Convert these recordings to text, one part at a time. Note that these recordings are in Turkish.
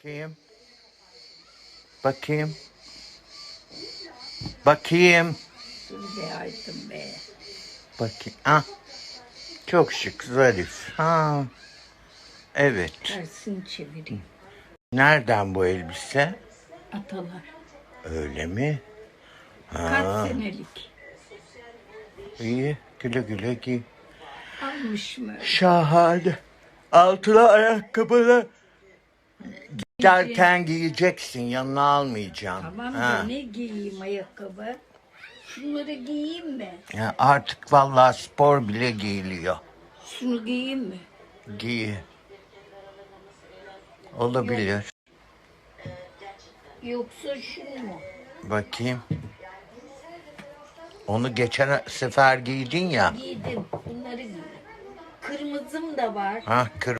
Bakayım. Bakayım. Bakayım. Şimdi aydım be. Bakayım. Ah. Çok şık, zarif. Ha. Evet. Tersini çevireyim. Nereden bu elbise? Atalar. Öyle mi? Kaç senelik? İyi. Güle güle giy. Almış mı? Şahane. Altılı ayakkabılı. Giderken giyeceksin. Yanına almayacaksın. Tamam Ha. da ne giyeyim ayakkabı? Şunları giyeyim mi? Ya artık vallahi spor bile giyiliyor. Şunu giyeyim mi? Giy. Olabilir. Yoksa şunu mu? Bakayım. Onu geçen sefer giydin ya. Giydim. Bunları giydim. Kırmızım da var. Ha kır.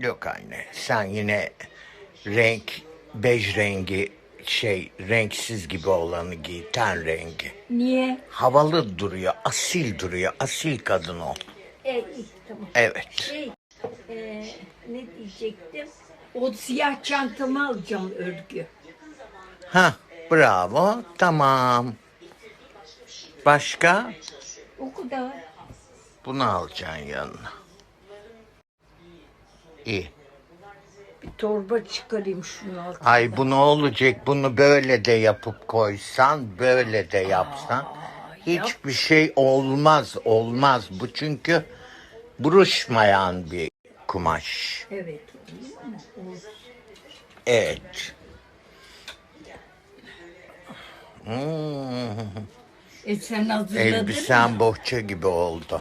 Yok anne. Sen yine renk bej rengi şey renksiz gibi olanı giy. Ten rengi. Niye? Havalı duruyor. Asil duruyor. Asil kadın ol. E, iyi, tamam. Evet. Şey, e, ne diyecektim? O siyah çantamı alacağım örgü. Ha bravo. Tamam. Başka? O kadar. Bunu alacaksın yanına. İyi. Bir torba çıkarayım şunu altına. Ay bu ne olacak? Bunu böyle de yapıp koysan, böyle de yapsan. Hiçbir şey olmaz, olmaz. Bu çünkü buruşmayan bir kumaş. Evet. değil mi? Olsun. Evet. Hmm, E sen hazırladın mı? elbisen bohça gibi oldu.